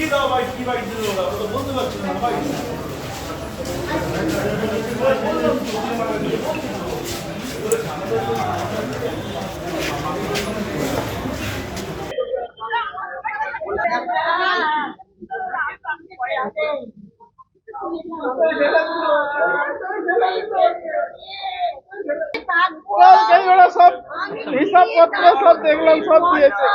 লিখে দাও ভাই কি বাড়ি দিল ওরা তো হিসাবপত্র সব দেখলাম সব দিয়েছে।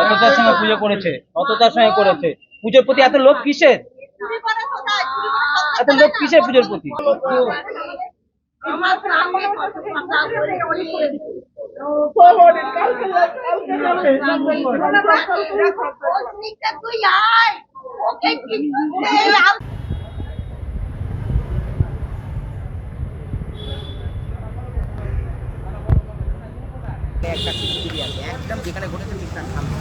অতটার সঙ্গে পুজো করেছে অতটার সঙ্গে করেছে। পুজোর প্রতি এত লোভ কিসের? এত লোভ কিসের পুজোর প্রতি? আমার সামনে কত কথা বলে চুরি করে দিচ্ছে। সব অনেক কালকে কালকে যাবে ওর নিচে তুই আয় ওকে কিছু দে, আম- একটা সিসিটিভি আছে একদম যেখানে ঘটেছে সামনে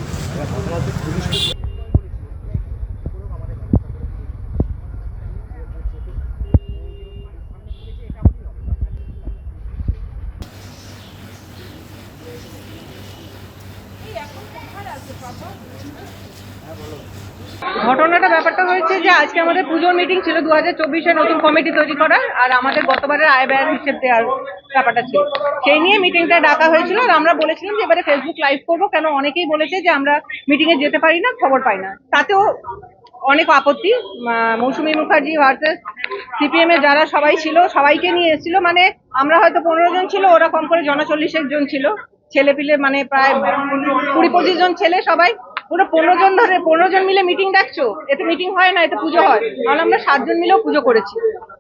ঘটনা হচ্ছে পুলিশ ঘটনাটা, ব্যাপারটা হয়েছে যে আজকে আমাদের পুজোর মিটিং ছিল দু হাজার চব্বিশে নতুন কমিটি তৈরি করার, আর আমাদের গতবারের আয় ব্যয়ের হিসেব দেওয়ার ব্যাপারটা ছিল। সেই নিয়ে মিটিংটা ডাকা হয়েছিল, আর আমরা বলেছিলাম যে এবারে ফেসবুক লাইভ করব, কেন অনেকেই বলেছে যে আমরা মিটিং এ যেতে পারি না, খবর পাই না। তাতেও অনেক আপত্তি মৌসুমী মুখার্জি ভার্সেস সিপিএম এর যারা সবাই ছিল, সবাইকে নিয়ে এসেছিল। মানে আমরা হয়তো পনেরো জন ছিল, ওরা কম করে জনচল্লিশেক জন ছিল। ছেলে পিলে মানে প্রায় কুড়ি পঁচিশ জন ছেলে সবাই। পুরো পনেরো জন ধরে, পনেরো জন মিলে মিটিং ডাকছো। এতে মিটিং হয় না, এতে পুজো হয়। কারণ আমরা সাতজন মিলেও পুজো করেছি।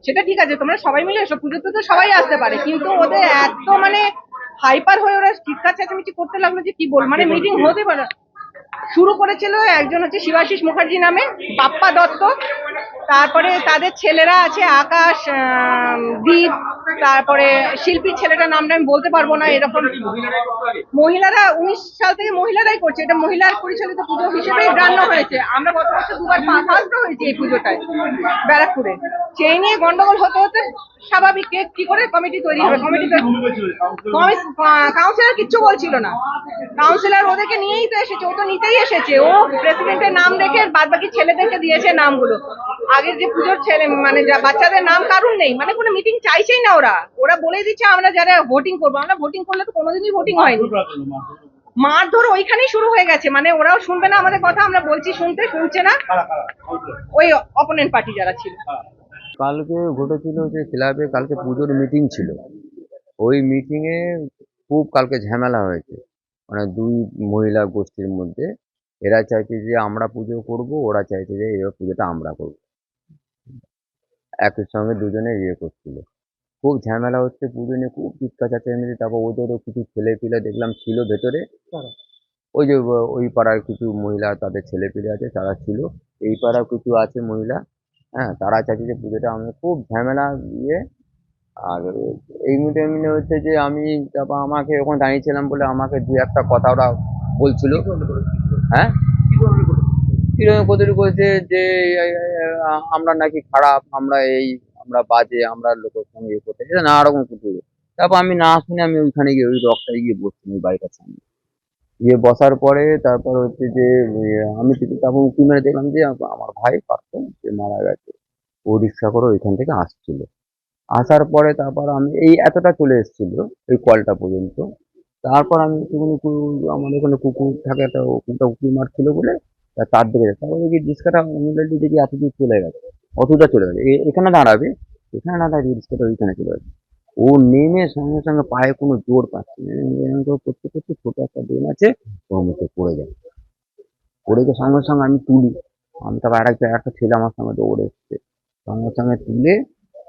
সেটা ঠিক আছে, তোমরা সবাই মিলে এসো। পুজোতে তো সবাই আসতে পারে। কিন্তু ওদের এত মানে হাইপার হয়ে ওরা চিৎকার চেঁচামেচি করতে লাগল যে কি বল মানে মিটিং হতে পারে শুরু করেছিল একজন হচ্ছে শিবাশিস মুখার্জি নামে, বাপ্পা দত্ত। তারপরে তাদের ছেলেরা আছে আকাশ দীপ তারপরে শিল্পীর ছেলেটার নামটা আমি বলতে পারব না, এরকম মহিলারা, উনিশ সাল থেকে মহিলারাই করছে, এটা মহিলার পরিচালিত পুজো হিসেবেই গণ্য হয়েছে। আমরা গত বছর দুবার ফার্স্ট হয়েছি এই পুজোটায়, ব্যারাকপুরে। সেই নিয়ে গন্ডগোল হতে হতে স্বাভাবিক কে কি করে কমিটি তৈরি হবে? কমিটি কাউন্সিলর কিচ্ছু বলছিল না। কাউন্সিলর ওদেরকে নিয়েই তো এসেছে, ও তো নিতেই এসেছে। ও প্রেসিডেন্টের নাম রেখে বাদ বাকি ছেলেদেরকে দিয়েছে নামগুলো। আগের যে পুজোর ছেলে মানে যা বাচ্চাদের নাম কারুর নেই? মানে কোনো মিটিং চাইছেই না ওরা। ওরা বলে দিচ্ছে আমরা যারা ভোটিং করব আমরা ভোটিং করলে তো কোনোদিনই ভোটিং হয়নি। মারধর ওইখানেই শুরু হয়ে গেছে। মানে ওরাও শুনবে না আমাদের কথা আমরা বলছি শুনতে শুনছে না। ওই অপোনেন্ট পার্টি যারা ছিল। কালকে ঘটেছিল যে ক্লাবে কালকে পুজোর মিটিং ছিল। ওই মিটিংয়ে খুব কালকে ঝামেলা হয়েছে। মানে দুই মহিলা গোষ্ঠীর মধ্যে। এরা চাইছে যে আমরা পুজো করব ওরা চাইছে যে এবার পুজোটা আমরা করব। একই সঙ্গে দুজনে ইয়ে করছিল। খুব ঝামেলা হচ্ছে পুজো নিয়ে খুব চিৎকার চাচামেচি তারপর ওদেরও কিছু ছেলে পিলে দেখলাম ছিল ভেতরে। ওই যে ওই পাড়ার কিছু মহিলা তাদের ছেলে পিলে আছে তারা ছিল। এই পাড়াও কিছু আছে মহিলা হ্যাঁ তারা চাইছে যে পুজোটা আমি খুব ঝামেলা ইয়ে। আর এই মিটিংয়ে হচ্ছে যে আমি তারপর আমাকে ওখানে দাঁড়িয়েছিলাম বলে আমাকে দু একটা কথা ওরা বলছিল। হ্যাঁ? কীরকম কতটুকু করেছে যে, আমরা নাকি খারাপ, আমরা এই, আমরা বাজে, আমরা লোকের সঙ্গে ইয়ে করতে এটা নানা রকম কিছু তারপর আমি না শুনে আমি ওইখানে গিয়ে, ওই রকটায় গিয়ে বসছি ওই বাড়িটার সামনে। গিয়ে বসার পরে তারপর হচ্ছে যে, আমি তারপর উঁকি মেরে দেখলাম যে, আমার ভাই পার্থ সে মারা গেছে, ও রিক্সা করে ওইখান থেকে আসছিল। আসার পরে তারপর আমি, এই এতটা চলে এসেছিল, এই কলটা পর্যন্ত। তারপর আমি একটুখানি আমাদের ওখানে কুকুর থাকে, একটা কুকুরটা উঁকি মারছিল বলে তার দিকে যাই। তারপর দেখি রিক্সাটা ইমিডিয়েটলি দেখি এতদূর চলে গেছে। অতটা চলে গেছে। এখানে দাঁড়াবে, এখানে না দাঁড়িয়ে রিক্সাটা ওইখানে চলে গেছে ও নেমে সঙ্গে সঙ্গে পায়ে কোনো জোর পাচ্ছে করতে করতে ছোট একটা ড্রেন আছে, ওর মধ্যে পড়ে যায়। পড়ে গিয়ে সঙ্গে সঙ্গে আমি তুলি। আমি তারপর আর একটা একটা ছেলে আমার সঙ্গে দৌড়ে এসছে। সঙ্গে সঙ্গে তুলে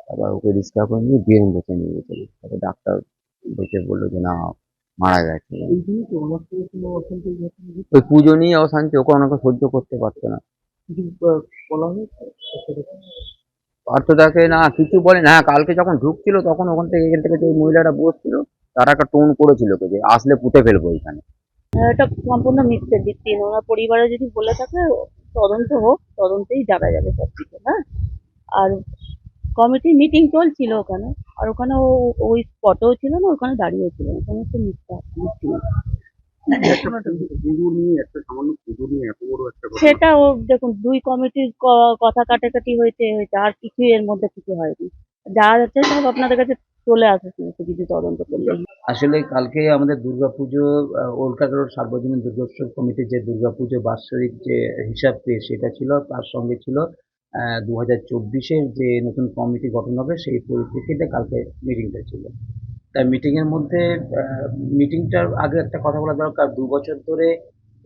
তারপর ওকে রিক্সা করে নিয়ে বিএন বসে নিয়ে গেছে। তারপর ডাক্তার দেখে বলল যে, না মারা গেছে। ওই পুজো নিয়ে অশান্তি ওকে ওনাকে সহ্য করতে পারতো না। পার্থদাকে না কিছু বলে না কালকে যখন ঢুকছিল তখন ওখান থেকে এখান থেকে যে মহিলাটা বসছিল তারা একটা টোন করেছিল ওকে যে আসলে পুঁতে ফেলব এখানে। এটা সম্পূর্ণ মিথ্যে ভিত্তিহীন ওনার পরিবারে যদি বলে থাকে তদন্ত হোক তদন্তেই জানা যাবে সব কিছু হ্যাঁ। আর কমিটি মিটিং চলছিল ওখানে। আর ওখানে ও ওই স্পটেও ছিল না ওখানে দাঁড়িয়েও ছিল। না সমস্ত মিথ্যা ভিত্তিহীন সেটা ও দেখুন দুই কমিটির কথা কাটাকাটি হয়েছে হয়েছে আর কিছু এর মধ্যে কিছু হয়নি। যা যাচ্ছে সব আপনাদের কাছে চলে আসে কিছু তদন্ত করলে। আসলে কালকে আমাদের দুর্গাপুজো ওলকাগড় সার্বজনীন দুর্গোৎসব কমিটির যে দুর্গাপুজো বাৎসরিক যে হিসাব পেয়ে সেটা ছিল তার সঙ্গে ছিল দু হাজার যে নতুন কমিটি গঠন হবে, সেই পরিপ্রেক্ষিতে কালকে মিটিংটা ছিল। তাই মিটিংয়ের মধ্যে মিটিংটার আগে একটা কথা বলা দরকার। দু বছর ধরে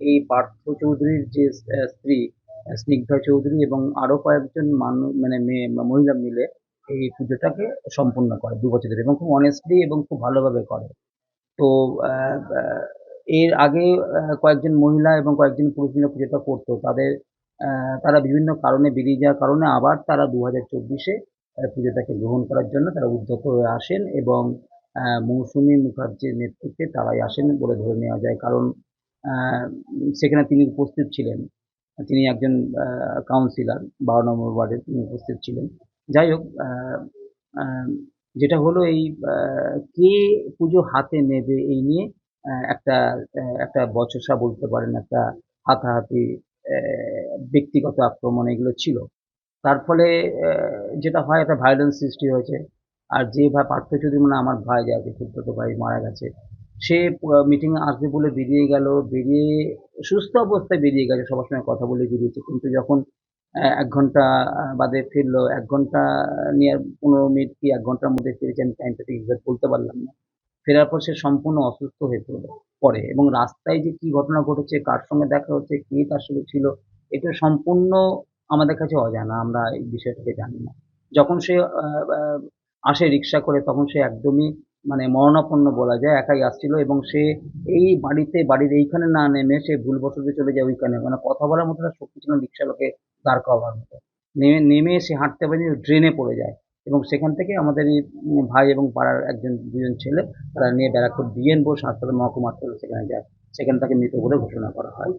এই পার্থ চৌধুরীর যে স্ত্রী স্নিগ্ধা চৌধুরী এবং আরও কয়েকজন মানুষ মানে মেয়ে মহিলা মিলে এই পুজোটাকে সম্পূর্ণ করে দু বছর ধরে এবং খুব অনেস্টলি এবং খুব ভালোভাবে করে। তো এর আগে কয়েকজন মহিলা এবং কয়েকজন পুরুষ মিলে পুজোটা করতো। তাদের তারা বিভিন্ন কারণে বেরিয়ে যাওয়ার কারণে আবার তারা দু হাজার চব্বিশে পুজোটাকে গ্রহণ করার জন্য তারা উদ্যত হয়ে আসেন এবং মৌসুমী মুখার্জির নেতৃত্বে তারাই আসেন বলে ধরে নেওয়া যায়। কারণ সেখানে তিনি উপস্থিত ছিলেন। তিনি একজন কাউন্সিলর বারো নম্বর ওয়ার্ডে তিনি উপস্থিত ছিলেন। যাই হোক যেটা হলো এই কে পুজো হাতে নেবে এই নিয়ে একটা একটা বচসা বলতে পারেন, একটা হাতাহাতি ব্যক্তিগত আক্রমণ এগুলো ছিল। তার ফলে যেটা হয়, একটা ভায়োলেন্স সৃষ্টি হয়েছে। আর যে ভাই পার্থ চৌধুরী মানে আমার ভাই যাকে খুব ভাই মারা গেছে, সে মিটিংয়ে আসবে বলে বেরিয়ে গেল। বেরিয়ে, সুস্থ অবস্থায় বেরিয়ে গেছে সবার সঙ্গে কথা বলে বেরিয়েছে। কিন্তু যখন এক ঘণ্টা বাদে ফিরলো, এক ঘণ্টা নিয়ে পনেরো মিনিট কি এক ঘণ্টার মধ্যে ফিরেছে, আমি টাইমটা ঠিক বলতে পারলাম না। ফেরার পর সে সম্পূর্ণ অসুস্থ হয়ে পড়ল। পরে, এবং রাস্তায় যে কি ঘটনা ঘটেছে, কার সঙ্গে দেখা হচ্ছে, কে তার সঙ্গে ছিল এটা সম্পূর্ণ আমাদের কাছে অজানা, আমরা এই বিষয়টাকে জানি না। যখন সে আসে রিক্সা করে, তখন সে একদমই মানে মরণাপন্ন বলা যায়, একাই আসছিল এবং সে এই বাড়িতে, বাড়ির এইখানে না নেমে সে ভুল ভুলবশত চলে যায় ওইখানে। মানে কথা বলার মতো তার শক্তি ছিল রিক্সালোকে দাঁড় করাবার মতো। নেমে নেমে সে হাঁটতে পারেনি, ড্রেনে পড়ে যায় এবং সেখান থেকে আমাদের ভাই এবং পাড়ার একজন, দুজন ছেলে, তারা নিয়ে ব্যারাকপুর ডিএন বোস হাসপাতাল মহকুমা হাসপাতাল সেখানে যায়। সেখানে তাকে মৃত বলে ঘোষণা করা হয়।